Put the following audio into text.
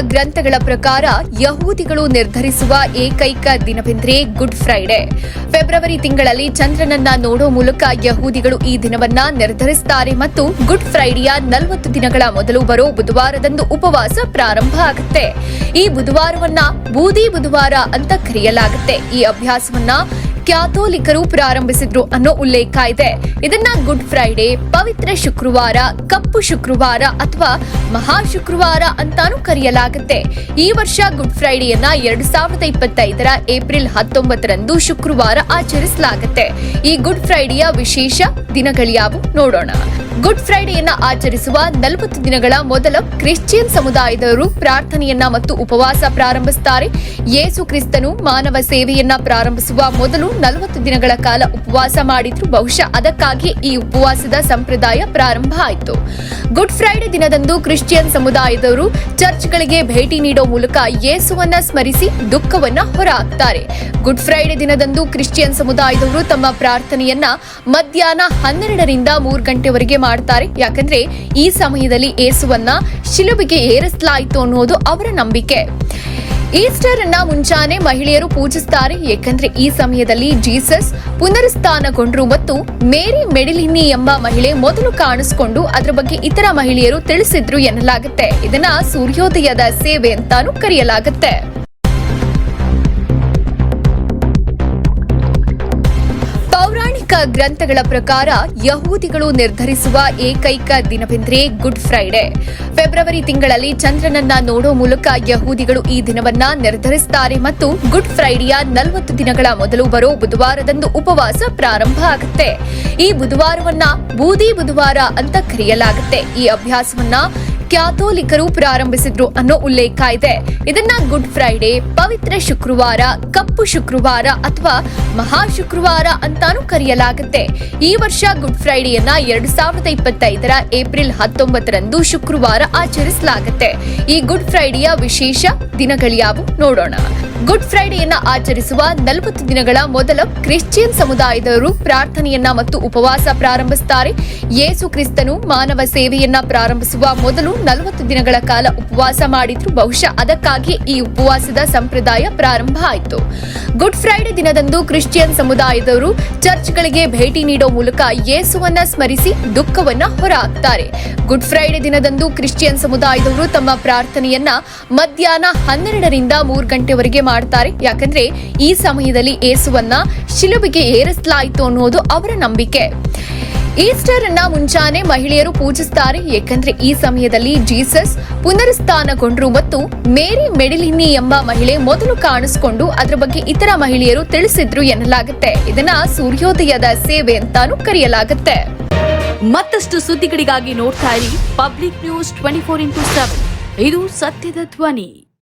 ಗ್ರಂಥಗಳ ಪ್ರಕಾರ ಯಹೂದಿಗಳು ನಿರ್ಧರಿಸುವ ಏಕೈಕ ದಿನವೆಂದರೆ ಗುಡ್ ಫ್ರೈಡೆ. ಫೆಬ್ರವರಿ ತಿಂಗಳಲ್ಲಿ ಚಂದ್ರನನ್ನ ನೋಡೋ ಮೂಲಕ ಯಹೂದಿಗಳು ಈ ದಿನವನ್ನ ನಿರ್ಧರಿಸುತ್ತಾರೆ ಮತ್ತು ಗುಡ್ ಫ್ರೈಡೆಯ ನಲವತ್ತು ದಿನಗಳ ಮೊದಲು ಬರೋ ಬುಧವಾರದಂದು ಉಪವಾಸ ಪ್ರಾರಂಭ ಆಗುತ್ತೆ. ಈ ಬುಧವಾರವನ್ನ ಬೂದಿ ಬುಧವಾರ ಅಂತ ಕರೆಯಲಾಗುತ್ತೆ. ಈ ಅಭ್ಯಾಸವನ್ನ ಕ್ಯಾಥೋಲಿಕರು ಪ್ರಾರಂಭಿಸಿದ್ರು ಅನ್ನೋ ಉಲ್ಲೇಖ ಇದೆ. ಇದನ್ನ ಗುಡ್ ಫ್ರೈಡೆ ಪವಿತ್ರ ಶುಕ್ರವಾರ, ಕಪ್ಪು ಶುಕ್ರವಾರ ಅಥವಾ ಮಹಾ ಶುಕ್ರವಾರ ಅಂತಾನೂ ಕರೆಯಲಾಗುತ್ತೆ. ಈ ವರ್ಷ ಗುಡ್ ಫ್ರೈಡೆಯನ್ನ ಎರಡು ಸಾವಿರದ ಇಪ್ಪತ್ತೈದರ ಏಪ್ರಿಲ್ ಹತ್ತೊಂಬತ್ತರಂದು ಶುಕ್ರವಾರ ಆಚರಿಸಲಾಗುತ್ತೆ. ಈ ಗುಡ್ ಫ್ರೈಡೆಯ ವಿಶೇಷ ದಿನಗಳ್ಯಾವು ನೋಡೋಣ. ಗುಡ್ ಫ್ರೈಡೆಯನ್ನ ಆಚರಿಸುವ ನಲವತ್ತು ದಿನಗಳ ಮೊದಲ ಕ್ರಿಶ್ಚಿಯನ್ ಸಮುದಾಯದವರು ಪ್ರಾರ್ಥನೆಯನ್ನ ಮತ್ತು ಉಪವಾಸ ಪ್ರಾರಂಭಿಸುತ್ತಾರೆ ಯೇಸು ಕ್ರಿಸ್ತನು ಮಾನವ ಸೇವೆಯನ್ನ ಪ್ರಾರಂಭಿಸುವ ಮೊದಲು ನಲವತ್ತು ದಿನಗಳ ಕಾಲ ಉಪವಾಸ ಮಾಡಿದ್ರು. ಬಹುಶಃ ಅದಕ್ಕಾಗಿ ಈ ಉಪವಾಸದ ಸಂಪ್ರದಾಯ ಪ್ರಾರಂಭ ಆಯಿತು. ಗುಡ್ ಫ್ರೈಡೆ ದಿನದಂದು ಕ್ರಿಶ್ಚಿಯನ್ ಸಮುದಾಯದವರು ಚರ್ಚ್ಗಳಿಗೆ ಭೇಟಿ ನೀಡೋ ಮೂಲಕ ಯೇಸುವನ್ನ ಸ್ಮರಿಸಿ ದುಃಖವನ್ನ ಹೊರಹಾಕ್ತಾರೆ. ಗುಡ್ ಫ್ರೈಡೆ ದಿನದಂದು ಕ್ರಿಶ್ಚಿಯನ್ ಸಮುದಾಯದವರು ತಮ್ಮ ಪ್ರಾರ್ಥನೆಯನ್ನ ಮಧ್ಯಾಹ್ನ ಹನ್ನೆರಡರಿಂದ ಮೂರು ಗಂಟೆವರೆಗೆ ಮಾಡ್ತಾರೆ. ಯಾಕಂದ್ರೆ ಈ ಸಮಯದಲ್ಲಿ ಯೇಸುವನ್ನ ಶಿಲುಬಿಗೆ ಏರಿಸಲಾಯಿತು ಅನ್ನೋದು ಅವರ ನಂಬಿಕೆ. ಈಸ್ಟರ್ ಅನ್ನ ಮುಂಚಾನೆ ಮಹಿಳೆಯರು ಪೂಜಿಸುತ್ತಾರೆ ಏಕೆಂದರೆ ಈ ಸಮಯದಲ್ಲಿ ಜೀಸಸ್ ಪುನರುತ್ಥಾನಗೊಂಡ್ರು ಮತ್ತು ಮೇರಿ ಮೆಡಿಲಿನಿ ಎಂಬ ಮಹಿಳೆ ಮೊದಲು ಕಾಣಿಸಿಕೊಂಡು ಅದರ ಬಗ್ಗೆ ಇತರ ಮಹಿಳೆಯರು ತಿಳಿಸಿದ್ರು ಎನ್ನಲಾಗುತ್ತೆ. ಇದನ್ನ ಸೂರ್ಯೋದಯದ ಸೇವೆ ಅಂತಾನೂ ಕರೆಯಲಾಗುತ್ತೆ. ಪೌರಾಣಿಕ ಗ್ರಂಥಗಳ ಪ್ರಕಾರ ಯಹೂದಿಗಳು ನಿರ್ಧರಿಸುವ ಏಕೈಕ ದಿನವೆಂದರೆ ಗುಡ್ ಫ್ರೈಡೆ. ಫೆಬ್ರವರಿ ತಿಂಗಳಲ್ಲಿ ಚಂದ್ರನನ್ನ ನೋಡೋ ಮೂಲಕ ಯಹೂದಿಗಳು ಈ ದಿನವನ್ನ ನಿರ್ಧರಿಸುತ್ತಾರೆ ಮತ್ತು ಗುಡ್ ಫ್ರೈಡೆಯ ನಲವತ್ತು ದಿನಗಳ ಮೊದಲು ಬರೋ ಬುಧವಾರದಂದು ಉಪವಾಸ ಪ್ರಾರಂಭ ಆಗುತ್ತೆ. ಈ ಬುಧವಾರವನ್ನ ಬೂದಿ ಬುಧವಾರ ಅಂತ ಕರೆಯಲಾಗುತ್ತೆ. ಈ ಅಭ್ಯಾಸವನ್ನ ಕ್ಯಾಥೋಲಿಕರು ಪ್ರಾರಂಭಿಸಿದ್ರು ಅನ್ನೋ ಉಲ್ಲೇಖ ಇದೆ. ಇದನ್ನ ಗುಡ್ ಫ್ರೈಡೆ ಪವಿತ್ರ ಶುಕ್ರವಾರ, ಕಪ್ಪು ಶುಕ್ರವಾರ ಅಥವಾ ಮಹಾ ಶುಕ್ರವಾರ ಅಂತಾನೂ ಕರೆಯಲಾಗುತ್ತೆ. ಈ ವರ್ಷ ಗುಡ್ ಫ್ರೈಡೆಯನ್ನ ಎರಡು ಸಾವಿರದ ಇಪ್ಪತ್ತೈದರ ಏಪ್ರಿಲ್ ಹತ್ತೊಂಬತ್ತರಂದು ಶುಕ್ರವಾರ ಆಚರಿಸಲಾಗುತ್ತೆ. ಈ ಗುಡ್ ಫ್ರೈಡೆಯ ವಿಶೇಷ ದಿನಗಳ್ಯಾವು ನೋಡೋಣ. ಗುಡ್ ಫ್ರೈಡೆಯನ್ನ ಆಚರಿಸುವ ನಲವತ್ತು ದಿನಗಳ ಮೊದಲ ಕ್ರಿಶ್ಚಿಯನ್ ಸಮುದಾಯದವರು ಪ್ರಾರ್ಥನೆಯನ್ನ ಮತ್ತು ಉಪವಾಸ ಪ್ರಾರಂಭಿಸುತ್ತಾರೆ ಯೇಸು ಕ್ರಿಸ್ತನು ಮಾನವ ಸೇವೆಯನ್ನ ಪ್ರಾರಂಭಿಸುವ ಮೊದಲು ನಲವತ್ತು ದಿನಗಳ ಕಾಲ ಉಪವಾಸ ಮಾಡಿದ್ರು. ಬಹುಶಃ ಅದಕ್ಕಾಗಿ ಈ ಉಪವಾಸದ ಸಂಪ್ರದಾಯ ಪ್ರಾರಂಭ ಆಯಿತು. ಗುಡ್ ಫ್ರೈಡೆ ದಿನದಂದು ಕ್ರಿಶ್ಚಿಯನ್ ಸಮುದಾಯದವರು ಚರ್ಚ್ಗಳಿಗೆ ಭೇಟಿ ನೀಡೋ ಮೂಲಕ ಯೇಸುವನ್ನ ಸ್ಮರಿಸಿ ದುಃಖವನ್ನ ಹೊರಹಾಕ್ತಾರೆ. ಗುಡ್ ಫ್ರೈಡೆ ದಿನದಂದು ಕ್ರಿಶ್ಚಿಯನ್ ಸಮುದಾಯದವರು ತಮ್ಮ ಪ್ರಾರ್ಥನೆಯನ್ನ ಮಧ್ಯಾಹ್ನ ಹನ್ನೆರಡರಿಂದ ಮೂರು ಗಂಟೆವರೆಗೆ ಮಾಡ್ತಾರೆ. ಯಾಕಂದ್ರೆ ಈ ಸಮಯದಲ್ಲಿ ಯೇಸುವನ್ನ ಶಿಲುಬಿಗೆ ಏರಿಸಲಾಯಿತು ಅನ್ನೋದು ಅವರ ನಂಬಿಕೆ. ಈಸ್ಟರ್ ಅನ್ನ ಮುಂಚಾನೆ ಮಹಿಳೆಯರು ಪೂಜಿಸುತ್ತಾರೆ ಏಕೆಂದರೆ ಈ ಸಮಯದಲ್ಲಿ ಜೀಸಸ್ ಪುನರುಸ್ಥಾನಗೊಂಡ್ರು ಮತ್ತು ಮೇರಿ ಮೆಡಿಲಿನಿ ಎಂಬ ಮಹಿಳೆ ಮೊದಲು ಕಾಣಿಸಿಕೊಂಡು ಅದರ ಬಗ್ಗೆ ಇತರ ಮಹಿಳೆಯರು ತಿಳಿಸಿದ್ರು ಎನ್ನಲಾಗುತ್ತೆ. ಇದನ್ನ ಸೂರ್ಯೋದಯದ ಸೇವೆ ಅಂತಾನೂ ಕರೆಯಲಾಗುತ್ತೆ. ಮತ್ತಷ್ಟು ಸುದ್ದಿಗಳಿಗಾಗಿ ನೋಡ್ತಾ ಇರಿ public news twenty four into seven. ಇದು ಸತ್ಯದ ಧ್ವನಿ.